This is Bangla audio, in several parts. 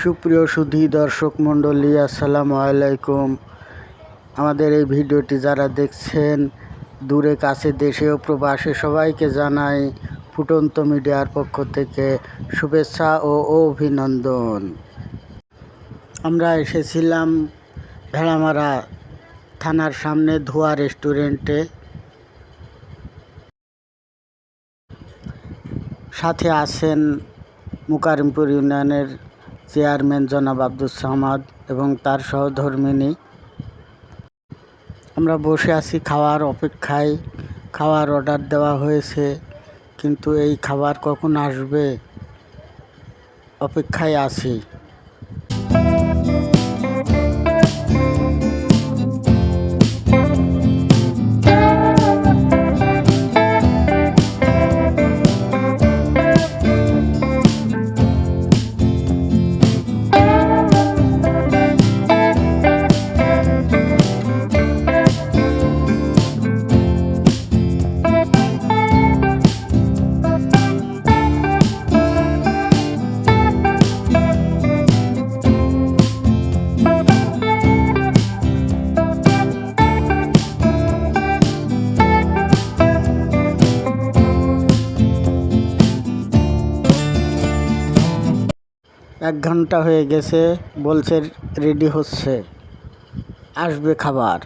সুপ্রিয় সুধী দর্শক মণ্ডলী, আসসালামু আলাইকুম। আমাদের এই ভিডিওটি যারা দেখছেন, দূরে কাছে দেশে ও প্রবাসে, সবাইকে জানাই ফুটন্ত মিডিয়ার পক্ষ থেকে শুভেচ্ছা ও অভিনন্দন। আমরা এসেছিলাম ভেড়ামারা থানার সামনে ধোয়া রেস্টুরেন্টে। সাথে আছেন মুকারিমপুর ইউনিয়নের চেয়ারম্যান জনাব আব্দুল সামাদ এবং তার সহধর্মিনী। আমরা বসে আছি খাওয়ার অপেক্ষায়। খাওয়ার অর্ডার দেওয়া হয়েছে, কিন্তু এই খাবার কখন আসবে? অপেক্ষায় আছি। এক ঘণ্টা হয়ে গেছে বলছে রেডি হচ্ছে আসবে খাবার।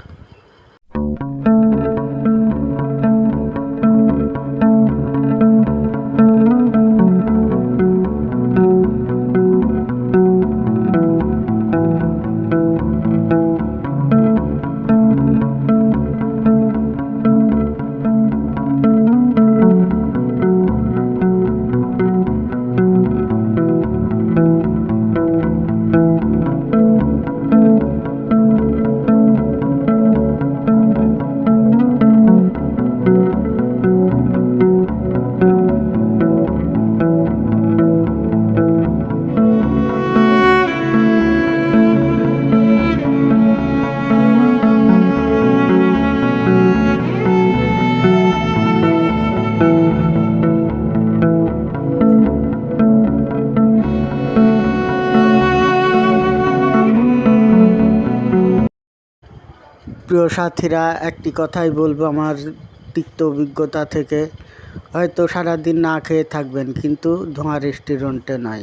প্রিয় সাথীরা, একটি কথাই বলব আমার তিক্ত অভিজ্ঞতা থেকে। হয়তো সারাদিন না খেয়ে থাকবেন, কিন্তু ধোঁয়া রেস্টুরেন্টে নাই।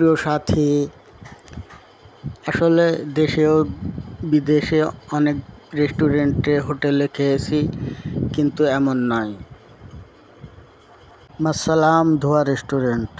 প্রিয় সাথী, আসলে দেশেও বিদেশে অনেক রেস্টুরেন্টে হোটেলে খেয়েছি, কিন্তু এমন নয় মাসালাম ধোয়া রেস্টুরেন্ট।